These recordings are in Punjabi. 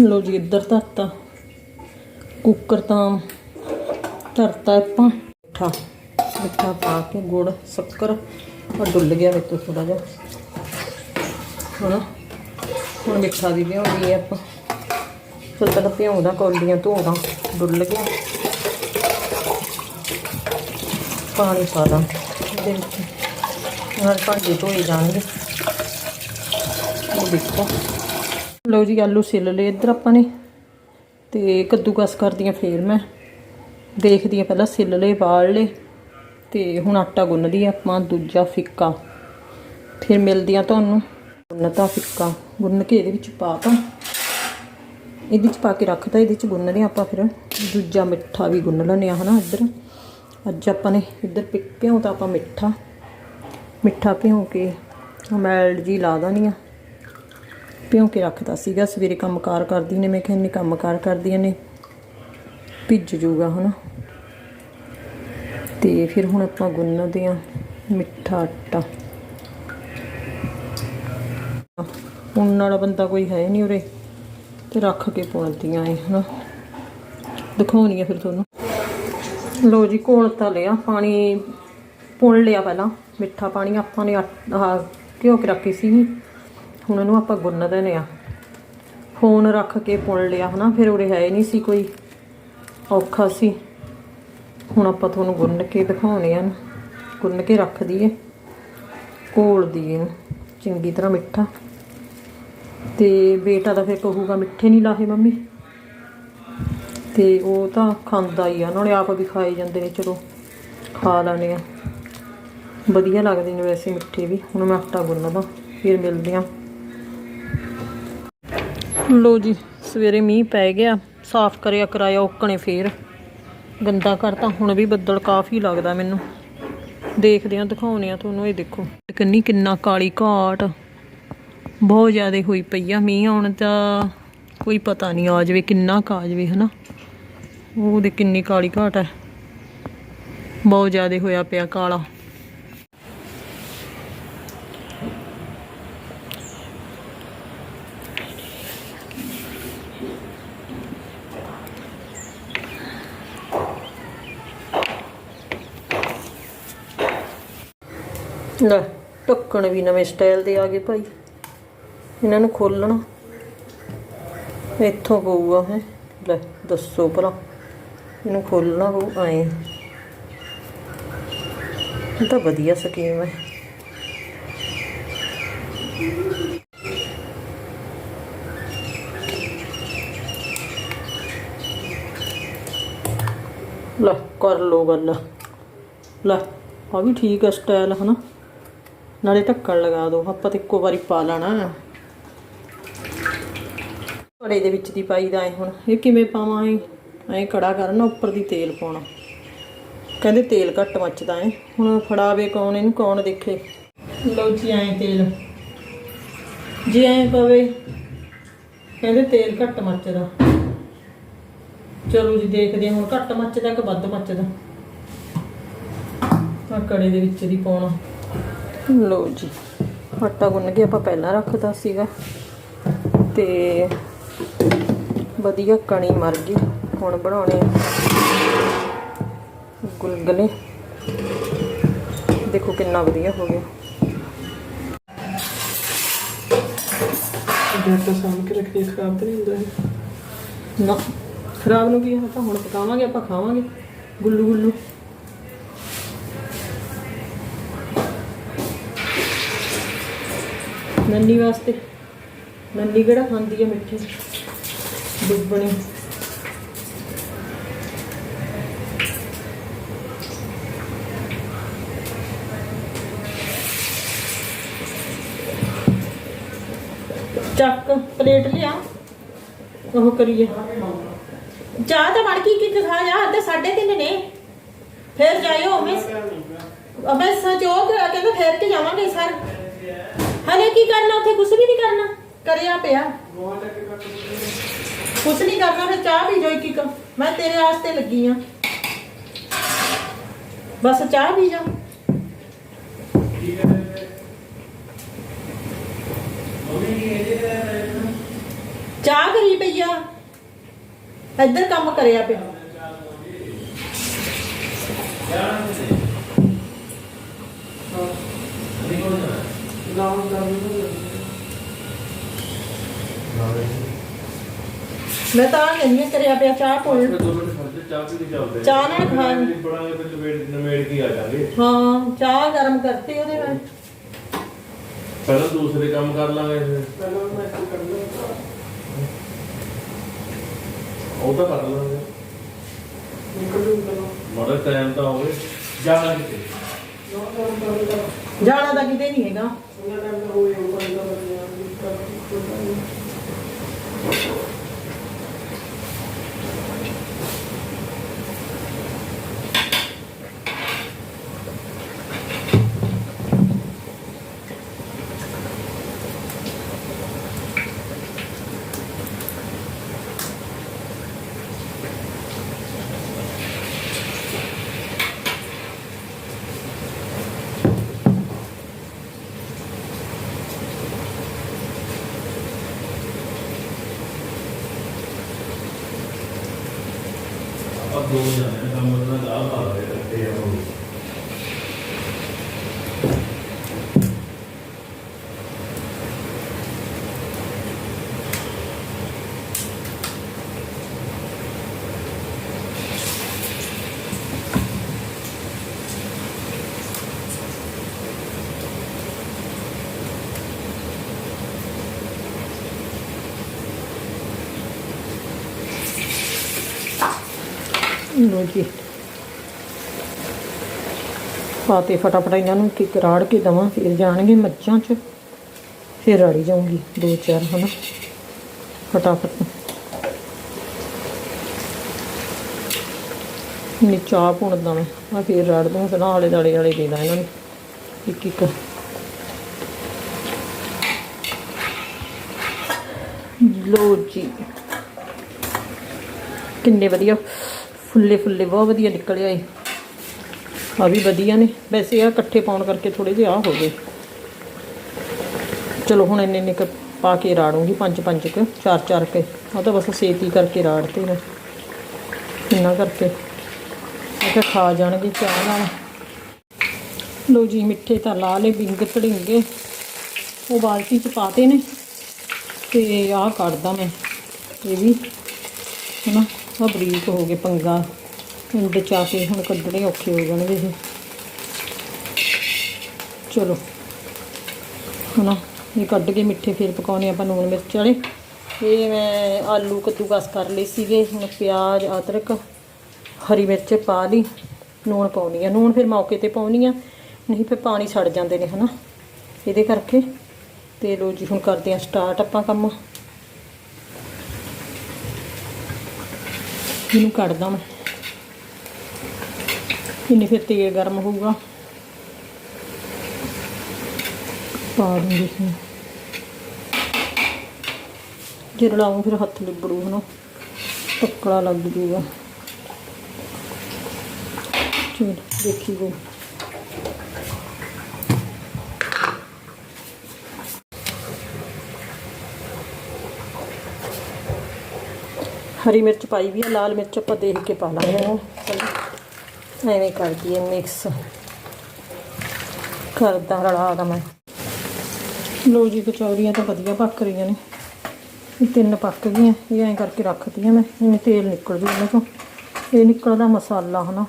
ਲੋ ਜੀ, ਇੱਧਰ ਧਰਤਾ। ਕੁੱਕਰ ਤਾਂ ਧਰਤਾ ਆਪਾਂ। ਮਿੱਠਾ ਮਿੱਠਾ ਪਾ ਕੇ ਗੁੜ, ਸ਼ੱਕਰ। ਔਰ ਡੁੱਲ ਗਿਆ ਵਿੱਚ ਥੋੜਾ ਜਿਹਾ। ਹੁਣ ਹੁਣ ਮਿੱਠਾ ਦੀ ਭਿਉਂਦੀ ਹੈ ਆਪਾਂ। ਫਿਰ ਪਹਿਲਾਂ ਭਿਉਂਦਾ ਕੌਲੀਆਂ ਧੋਦਾ ਡੁੱਲ ਗਿਆ। ਪਾਣੀ ਪਾ ਦਾਂ। ਇਹਦੇ ਵਿੱਚ। ਨਾਲ ਭਾਂਡੇ ਧੋਏ ਜਾਣਗੇ। ਇਹ ਦੇਖੋ। ਲਓ ਜੀ, ਆਲੂ ਸਿੱਲ ਲਏ ਇੱਧਰ ਆਪਾਂ ਨੇ ਤੇ ਕੱਦੂਕਸ ਕਰਦੀ ਕਰਦੀਆਂ ਫੇਰ ਮੈਂ। ਦੇਖਦੀ ਆ ਪਹਿਲਾਂ ਸਿੱਲ ਲਏ ਬਾਲ ਲਏ ਤੇ ਹੁਣ ਆਟਾ ਗੁੰਨਦੀ ਆ ਆਪਾਂ ਦੂਜਾ ਫਿੱਕਾ। ਫਿਰ ਮਿਲਦੀ ਆ ਤੁਹਾਨੂੰ ਗੁੰਨਤਾ ਫਿੱਕਾ। ਗੁੰਨ ਕੇ ਇਹਦੇ ਵਿੱਚ ਪਾ ਤਾ। ਇਹਦੇ ਵਿੱਚ ਪਾ ਕੇ ਰੱਖਤਾ, ਇਹਦੇ ਵਿੱਚ ਗੁੰਨਦੇ ਆ ਆਪਾਂ ਫਿਰ। ਦੂਜਾ ਮਿੱਠਾ ਵੀ ਗੁੰਨ ਲੈਂਦੇ ਆ ਹਨਾ, ਇੱਧਰ। ਅੱਜ ਆਪਾਂ ਨੇ ਇੱਧਰ ਪਿ- ਭਿਉਂ ਤਾਂ ਆਪਾਂ ਮਿੱਠਾ ਮਿੱਠਾ ਭਿਉਂ ਕੇ ਮੈਲ ਜੀ ਲਾ ਦੇਣੀ ਆ। ਭਿਉਂ ਕੇ ਰੱਖਦਾ ਸੀਗਾ। ਸਵੇਰੇ ਕੰਮਕਾਰ ਕਰਦੀ ਨੇ, ਮੈਂ ਕਿਹਾ ਇੰਨੇ ਕੰਮਕਾਰ ਕਰਦੀਆਂ ਨੇ, ਭਿੱਜ ਜੂਗਾ ਹਨਾ ਤੇ ਫਿਰ ਹੁਣ ਆਪਾਂ ਗੁੰਨਦੇ ਆ ਮਿੱਠਾ ਆਟਾ। ਹੁਣ ਵਾਲਾ ਬੰਦਾ ਕੋਈ ਹੈ ਨਹੀਂ ਉਰੇ, ਤੇ ਰੱਖ ਕੇ ਪਾਉਂਦੀਆਂ ਇਹ ਹਨਾ। ਦਿਖਾਉਣੀ ਆ ਫਿਰ ਤੁਹਾਨੂੰ। ਲੋ ਜੀ ਕੋਲ ਤਾਂ ਲਿਆ, ਪਾਣੀ ਪੁਣ ਲਿਆ ਪਹਿਲਾਂ। ਮਿੱਠਾ ਪਾਣੀ ਆਪਾਂ ਨੇ ਆਹ ਘਿਓ ਕੇ ਰੱਖੀ ਸੀ ਹੁਣ ਇਹਨੂੰ ਆਪਾਂ ਗੁੰਨ ਦੇਣੇ ਆ। ਫੋਨ ਰੱਖ ਕੇ ਪੁਣ ਲਿਆ, ਹਨਾ? ਫਿਰ ਉਰੇ ਹੈ ਨਹੀਂ ਸੀ ਕੋਈ। ਔਖਾ ਸੀ। ਹੁਣ ਆਪਾਂ ਤੁਹਾਨੂੰ ਗੁੰਨ ਕੇ ਦਿਖਾਉਣੇ ਆ ਗੁੰਨ ਕੇ ਰੱਖ ਦਈਏ। ਘੋਲ ਦਈਏ ਇਹਨੂੰ। ਚੰਗੀ ਤਰ੍ਹਾਂ ਮਿੱਠਾ। ਤੇ ਬੇਟਾ ਤਾਂ ਫਿਰ ਕਹੂਗਾ, ਮਿੱਠੇ ਨਹੀਂ ਲਾਹੇ ਮੰਮੀ। ਤੇ ਉਹ ਤਾਂ ਖਾਂਦਾ ਹੀ ਆ। ਨਾਲੇ ਆਪ ਵੀ ਖਾਏ ਜਾਂਦੇ ਨੇ, ਚਲੋ। ਖਾ ਲੈਣੇ ਆ। ਵਧੀਆ ਲੱਗਦੇ ਨੇ ਵੈਸੇ ਮਿੱਠੇ ਵੀ। ਹੁਣ ਮੈਂ ਆਟਾ ਗੁੰਨਦਾ। ਫਿਰ ਮਿਲਦੇ ਆ। ਲੋ ਜੀ, ਸਵੇਰੇ ਮੀਂਹ ਪੈ ਗਿਆ, ਸਾਫ਼ ਕਰਿਆ ਕਰਾਇਆ ਓਕਣੇ ਫੇਰ। ਗੰਦਾ ਕਰਤਾ, ਹੁਣ ਵੀ ਬੱਦਲ ਕਾਫੀ ਲੱਗਦਾ ਮੈਨੂੰ। ਦੇਖਦੇ ਆ ਦਿਖਾਉਣੇ ਆ ਤੁਹਾਨੂੰ, ਇਹ ਦੇਖੋ। ਕਿੰਨੀ, ਕਿੰਨਾ ਕਾਲੀ ਘਾਟ। ਬਹੁਤ ਜ਼ਿਆਦਾ ਹੋਈ ਪਈ ਆ ਮੀਂਹ ਆਉਣ ਦਾ ਕੋਈ ਪਤਾ ਨਹੀਂ ਆ ਜਾਵੇ, ਕਿੰਨਾ ਕੁ ਆ ਜਾਵੇ, ਹਨਾ? ਉਹ ਕਿੰਨੀ ਕਾਲੀ ਘਾਟ ਹੈ ਬਹੁਤ ਜ਼ਿਆਦਾ ਹੋਇਆ ਪਿਆ ਕਾਲਾ। ਲੈ ਢੱਕਣ ਵੀ ਨਵੇਂ ਸਟਾਈਲ ਦੇ ਆ ਗਏ ਭਾਈ। ਇਹਨਾਂ ਨੂੰ ਖੋਲਣਾ। ਇੱਥੋਂ ਪਊਗਾ ਹੈ। ਲੈ, ਦੱਸੋ ਭਰਾ ਇਹਨੂੰ ਖੋਲਣਾ ਪਊ, ਐ। ਇਹ ਤਾਂ ਵਧੀਆ ਸਕੀਮ ਹੈ। ਲੈ, ਕਰ ਲੋ ਗੱਲ। ਲੈ, ਆ ਵੀ ਠੀਕ ਹੈ ਸਟਾਈਲ ਹਨਾ? ਨਾਲੇ ਢੱਕਣ ਲਗਾ ਦਿਓ ਆਪਾਂ ਤੇ ਇੱਕੋ ਵਾਰੀ ਪਾ ਲੈਣਾ। ਕੜੇ ਦੇ ਵਿੱਚ ਦੀ ਪਾਈਦਾ ਹੈ ਹੁਣ, ਇਹ ਕਿਵੇਂ ਪਾਵਾਂ ਐ ਐ ਕੜਾ ਕਰਨਾ, ਉੱਪਰ ਦੀ ਤੇਲ ਪਾਉਣਾ। ਕਹਿੰਦੇ ਤੇਲ ਘੱਟ ਮੱਚਦਾ ਹੈ ਹੁਣ ਫੜਾਵੇ ਕੌਣ, ਇਹਨੂੰ ਕੌਣ ਦੇਖੇ? ਲਓ ਜੀ, ਐ ਤੇਲ। ਜੇ ਐ ਪਵੇ, ਕਹਿੰਦੇ ਤੇਲ ਘੱਟ ਮੱਚਦਾ। ਚਲੋ ਜੀ, ਦੇਖਦੇ ਹੁਣ ਘੱਟ ਮੱਚਦਾ ਕਿ ਵੱਧ ਮੱਚਦਾ। ਆ ਕੜੇ ਦੇ ਵਿੱਚ ਦੀ ਪਾਉਣਾ। ਲਓ ਜੀ ਆਟਾ ਗੁੰਨ ਕੇ ਆਪਾਂ ਪਹਿਲਾਂ ਰੱਖਦਾ ਸੀਗਾ ਤੇ ਵਧੀਆ ਕਣੀ ਮਰ ਗਈ ਹੁਣ ਬਣਾਉਣੇ ਗੁਲਗਲੇ। ਦੇਖੋ ਕਿੰਨਾ ਵਧੀਆ ਹੋ ਗਿਆ। ਡਾਟਾ ਸਾਂਭ ਕੇ ਰੱਖਦੇ ਖਰਾਬ ਤਾਂ ਨਹੀਂ ਹੁੰਦਾ ਇਹ? ਨਾ। ਖਰਾਬ ਨੂੰ ਕੀ ਆਪਾਂ ਹੁਣ ਪਕਾਵਾਂਗੇ ਆਪਾਂ ਖਾਵਾਂਗੇ। ਗੁੱਲੂ ਗੁੱਲੂ। ਨੰਨੀ ਵਾਸਤੇ। ਨੰਨੀ ਕਿਹੜਾ ਖਾਂਦੀ ਹੈ ਮਿੱਠੇ? ਡੁੱਬਣੇ ਚੱਕ, ਪਲੇਟ ਲਿਆ। ਉਹ ਕਰੀਏ। ਚਾਹ ਤਾਂ ਬਣ ਗਈ ਕਿ ਖਾ ਜਾ? ਅੱਧੇ ਸਾਢੇ ਤਿੰਨ ਨੇ। ਫਿਰ ਜਾਇਓ ਮੈਂ ਅਬੇ ਸਚੋਕ ਕਹਿੰਦਾ ਫੇਰ ਕੇ ਜਾਵਾਂਗੇ ਸਰ। ਹਲੇ ਕੀ ਕਰਨਾ, ਉੱਥੇ ਕੁਝ ਵੀ ਨਹੀਂ ਕਰਨਾ। ਕਰਿਆ ਪਿਆ। ਕੁਝ ਨਹੀਂ ਕਰਨਾ, ਫਿਰ ਚਾਹ ਪੀ ਜਾਓ ਇੱਕ ਮੈਂ ਤੇਰੇ ਵਾਸਤੇ ਲੱਗੀ ਆ। ਬਸ ਚਾਹ ਪੀ ਜਾ। ਚਾਹ ਚਾਹ ਕਰੀ ਪਈ ਆ। ਇੱਧਰ ਕੰਮ ਕਰਿਆ ਪਿਆ। ਮੈਂ ਤਾਂ ਕਹਿੰਦੀ ਕਰਿਆ ਪਿਆ ਚਾਹ ਕੋਲ ਦੋ ਮਿੰਟ ਚਾਹ ਪੀ ਕੇ ਚੱਲਦੇ ਚਾਹ ਨਾਲ ਖਾ- ਬੜਾਂਗੇ ਫਿਰ ਨਵੇੜ ਨਵੇੜ ਕੇ ਆ ਜਾਾਂਗੇ। ਹਾਂ ਚਾਹ ਗਰਮ ਕਰਤੀ ਉਹਦੇ ਨਾਲ। ਪਹਿਲਾਂ ਦੂਸਰੇ ਕੰਮ ਕਰ ਲਾਂਗੇ ਫਿਰ। ਪਹਿਲਾਂ ਮੈਂ ਕੀ ਕਰਨਾ ਉਹ ਤਾਂ ਕਰ ਲਾਂਗੇ। ਨਿਕਲ ਜੂ ਕਰੋ ਮਾੜਾ ਟਾਈਮ ਤਾਂ ਹੋਵੇ। ਜਾਣਾ ਕਿਤੇ? ਜਾਣਾ ਤਾਂ ਕਿਤੇ ਨਹੀਂ ਹੈਗਾ। ਉਹਨਾਂ ਟਾਈਮ ਤਾਂ ਹੋਏ ਆਪਾਂ ਦੋ ਜਾਣੇ ਕੰਮ ਲੋ ਜੀ। ਪਾਤੇ ਫਟਾਫਟ ਇਹਨਾਂ ਨੂੰ ਕਿ ਰਾੜ ਕੇ ਦਵਾਂ, ਫਿਰ ਜਾਣਗੇ ਮੱਝਾਂ 'ਚ। ਫਿਰ ਰਾੜੀ ਜਾਊਂਗੀ, ਦੋ ਚਾਰ, ਹਨਾ। ਫਟਾਫਟ। ਨੀ ਚਾਹ ਪੁਣਦਾ ਮੈਂ ਆ ਫਿਰ ਰਾੜ ਦੂੰ, ਫਿਰ ਆਲੇ ਦਾਲੇ ਵਾਲੇ ਦੇ ਦਾਂ ਇਹਨਾਂ ਨੂੰ। ਇੱਕ ਇੱਕ। ਲੋ ਜੀ। ਕਿੰਨੇ ਵਧੀਆ। ਫੁੱਲੇ ਫੁੱਲੇ, ਬਹੁਤ ਵਧੀਆ ਨਿਕਲਿਆ ਏ ਆ ਵੀ ਵਧੀਆ ਨੇ। ਵੈਸੇ ਆ ਇਕੱਠੇ ਪਾਉਣ ਕਰਕੇ ਥੋੜੇ ਜਿਹਾ ਆ ਹੋ ਗਏ। ਚਲੋ ਹੁਣ ਇੰਨੇ ਇੰਨੇ ਕੁ ਪਾ ਕੇ ਰਾੜੂੰਗੀ, ਪੰਜ ਪੰਜ ਕੁ, ਚਾਰ ਚਾਰ ਕੇ। ਉਹ ਤਾਂ ਬਸ ਛੇਤੀ ਕਰਕੇ ਰਾੜਤੇ ਨੇ। ਇੰਨਾ ਕਰਕੇ। ਇਹ ਖਾ ਜਾਣਗੇ ਚਾਹ ਨਾਲ। ਲੋ ਜੀ, ਮਿੱਠੇ ਤਾਂ ਲਾ ਲਏ ਬਿੰਗ ਧੜਿੰਗੇ ਉਹ ਬਾਲਟੀ ਚ ਪਾਤੇ ਨੇ। ਤੇ ਆਹ ਕੱਢਦਾ ਮੈਂ। ਇਹ ਵੀ, ਹਨਾ। ਆ ਬਰੀਕ ਹੋ ਗਏ ਪੰਗਾ। ਇੰਡ ਚ ਕੇ ਹੁਣ ਕੱਢਣੇ ਔਖੇ ਹੋ ਜਾਣਗੇ ਇਹ। ਚਲੋ। ਹਨਾ, ਇਹ ਕੱਢ ਕੇ ਮਿੱਠੇ ਫਿਰ ਪਕਾਉਣੇ ਆਪਾਂ ਨੂਨ ਮਿਰਚ ਵਾਲੇ। ਇਹ ਮੈਂ ਆਲੂ ਕੱਦੂਕਸ ਕਰ ਲਏ ਸੀਗੇ, ਹੁਣ ਪਿਆਜ਼, ਅਦਰਕ, ਹਰੀ ਮਿਰਚ ਪਾ ਲਈ। ਨੂਣ ਪਾਉਣੀ ਆ। ਨੂਣ ਫਿਰ ਮੌਕੇ ਤੇ ਪਾਉਣੀ ਆ। ਨਹੀਂ ਫਿਰ ਪਾਣੀ ਛੱਡ ਜਾਂਦੇ ਨੇ ਹਨਾ। ਇਹਦੇ ਕਰਕੇ। ਤੇ ਲੋ ਜੀ, ਹੁਣ ਕਰਦੇ ਆ ਸਟਾਰਟ ਆਪਾਂ ਕੰਮ। ਇਹਨੂੰ ਕੱਢਦਾ ਮੈਂ। ਇਹਨੇ ਫਿਰ ਤੇਲ ਗਰਮ ਹੋਊਗਾ। ਪਾ ਦੂੰਗੀ ਇਸਨੂੰ ਜੇ ਰਲਾਉਂ ਫਿਰ ਹੱਥ ਲਿਬੜੂ ਹਨਾ ਟੱਕੜਾ ਲੱਗ ਜੂਗਾ। ਚਲੋ, ਦੇਖੀ ਗੋ ਹਰੀ ਮਿਰਚ ਪਾਈ ਵੀ ਆ ਲਾਲ ਮਿਰਚ ਆਪਾਂ ਦੇਖ ਕੇ ਪਾ ਲਾਂਗੇ। ਚਲੋ ਐਵੇਂ ਕਰ ਦਈਏ ਮਿਕਸ ਕਰਦਾ ਰਲਾ ਦਾ ਮੈਂ। ਲੋ ਜੀ ਕਚੌਰੀਆਂ ਤਾਂ ਵਧੀਆ ਪੱਕ ਰਹੀਆਂ ਨੇ। ਇਹ ਤਿੰਨ ਪੱਕ ਗਈਆਂ ਇਹ ਐਂ ਕਰਕੇ ਰੱਖਤੀਆਂ ਮੈਂ ਇਹਨੇ ਤੇਲ ਨਿਕਲ ਜੂ ਇਹਨਾਂ ਚੋਂ। ਇਹ ਨਿਕਲਦਾ ਮਸਾਲਾ ਹਨਾ।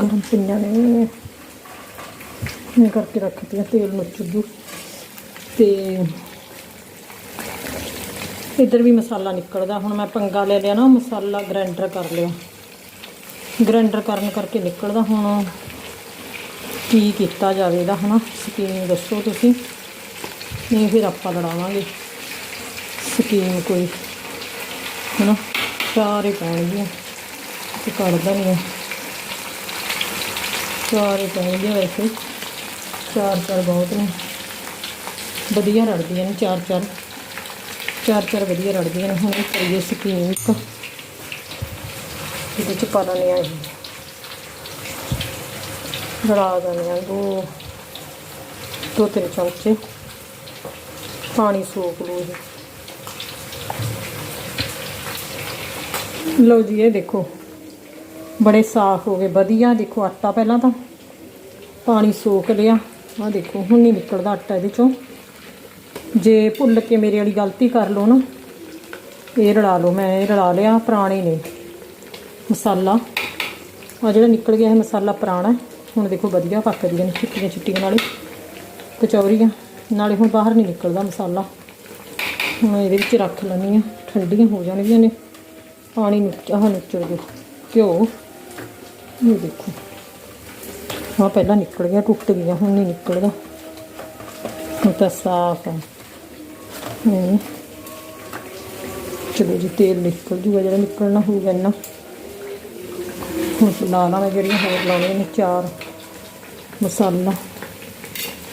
ਗਰਮ ਪਿੰਨਾਂ ਨੇ। ਇਹ ਕਰਕੇ ਰੱਖਤੀਆਂ ਤੇਲ ਨੁੱਚ ਜੂ। ਤੇ ਇੱਧਰ ਵੀ ਮਸਾਲਾ ਨਿਕਲਦਾ। ਹੁਣ ਮੈਂ ਪੰਗਾ ਲੈ ਲਿਆ ਨਾ, ਮਸਾਲਾ ਗ੍ਰਾਈਂਡਰ ਕਰ ਲਿਆ। ਗ੍ਰਾਈਂਡਰ ਕਰਨ ਕਰਕੇ ਨਿਕਲਦਾ ਹੁਣ। ਕੀ ਕੀਤਾ ਜਾਵੇ ਇਹਦਾ, ਹਨਾ? ਸਕੀਮ ਦੱਸੋ ਤੁਸੀਂ। ਨਹੀਂ ਫਿਰ ਆਪਾਂ ਲੜਾਵਾਂਗੇ। ਸਕੀਮ ਕੋਈ, ਹਨਾ? ਸਾਰੇ ਪੈਣਗੇ ਤੇ ਕੱਢਦਾ ਨਹੀਂ ਸਾਰੇ ਪੈਣਗੇ ਵੈਸੇ। ਚਾਰ ਚਾਰ ਬਹੁਤ ਨੇ। ਵਧੀਆ ਰੜਦੀਆਂ ਨੇ ਚਾਰ ਚਾਰ ਚਾਰ ਚਾਰ ਵਧੀਆ ਰੜ ਗਈਆਂ ਹੁਣ ਇਹ ਕਰੀਏ ਸਕੀਮ ਇੱਕ ਇਹਦੇ ਚ ਪਾ ਲੈਣੇ ਆ ਰੜਾ ਦਿੰਦੇ ਆ ਦੋ ਦੋ ਤਿੰਨ ਚਮਚੇ। ਪਾਣੀ ਸੋਕ ਲੋ ਜੀ ਲਓ ਜੀ, ਇਹ ਦੇਖੋ। ਬੜੇ ਸਾਫ਼ ਹੋ ਗਏ, ਵਧੀਆ ਦੇਖੋ ਆਟਾ ਪਹਿਲਾਂ ਤਾਂ। ਪਾਣੀ ਸੋਕ ਲਿਆ। ਆ ਦੇਖੋ, ਹੁਣ ਨਹੀਂ ਨਿਕਲਦਾ ਆਟਾ ਇਹਦੇ ਚੋਂ। ਜੇ ਭੁੱਲ ਕੇ ਮੇਰੇ ਵਾਲੀ ਗਲਤੀ ਕਰ ਲਓ ਨਾ, ਇਹ ਰਲਾ ਲਓ, ਮੈਂ ਇਹ ਰਲਾ ਲਿਆ, ਪੁਰਾਣੇ ਨੇ। ਮਸਾਲਾ। ਆ ਜਿਹੜਾ ਨਿਕਲ ਗਿਆ ਇਹ ਮਸਾਲਾ ਪੁਰਾਣਾ ਹੁਣ ਦੇਖੋ ਵਧੀਆ ਪੱਕਦੀਆਂ ਨੇ, ਚਿੱਟੀਆਂ ਚਿੱਟੀਆਂ ਨਾਲੇ। ਕਚੌਰੀਆਂ ਨਾਲੇ ਹੁਣ ਬਾਹਰ ਨਹੀਂ ਨਿਕਲਦਾ ਮਸਾਲਾ। ਹੁਣ ਇਹਦੇ ਵਿੱਚ ਰੱਖ ਲੈਣੀ ਆ ਠੰਡੀਆਂ ਹੋ ਜਾਣਗੀਆਂ ਨੇ। ਪਾਣੀ ਨਿਕ ਆਹ ਨਿਕਲ ਗਿਆ ਘਿਓ। ਇਹ ਦੇਖੋ। ਆਹ ਪਹਿਲਾਂ ਨਿਕਲ ਗਿਆ, ਟੁੱਟ ਗਿਆ, ਹੁਣ ਨਹੀਂ ਨਿਕਲਦਾ। ਹੁਣ ਤਾਂ ਸਾਫ਼ ਹੈ। ਹੂੰ। ਚਲੋ ਜੀ, ਤੇਲ ਨਿਕਲ ਜੂਗਾ, ਜਿਹੜਾ ਨਿਕਲਣਾ ਹੋਊਗਾ ਇੰਨਾ। ਹੁਣ ਲਾ ਲਾ ਮੈਂ ਜਿਹੜੀਆਂ ਹੋਰ ਲਾਉਣੀਆਂ ਨੇ, ਚਾਰ ਮਸਾਲਾ।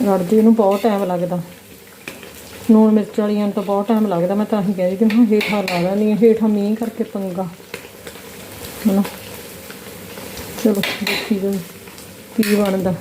ਰੜਦੀ ਨੂੰ ਬਹੁਤ ਟਾਈਮ ਲੱਗਦਾ। ਨੂਣ ਮਿਰਚ ਵਾਲੀਆਂ ਨੂੰ ਤਾਂ ਬਹੁਤ ਟਾਈਮ ਲੱਗਦਾ, ਮੈਂ ਤਾਂ ਹੀ ਕਹਿੰਦੀ ਕਿ ਮੈਂ ਹੇਠਾਂ ਲਾ ਲੈਣੀ ਹੈ, ਹੇਠਾਂ ਮੀਂਹ ਕਰਕੇ ਪੰਗਾ। ਹਨਾ? ਚਲੋ, ਦੇਖੀ ਜੀ ਕੀ ਬਣਦਾ।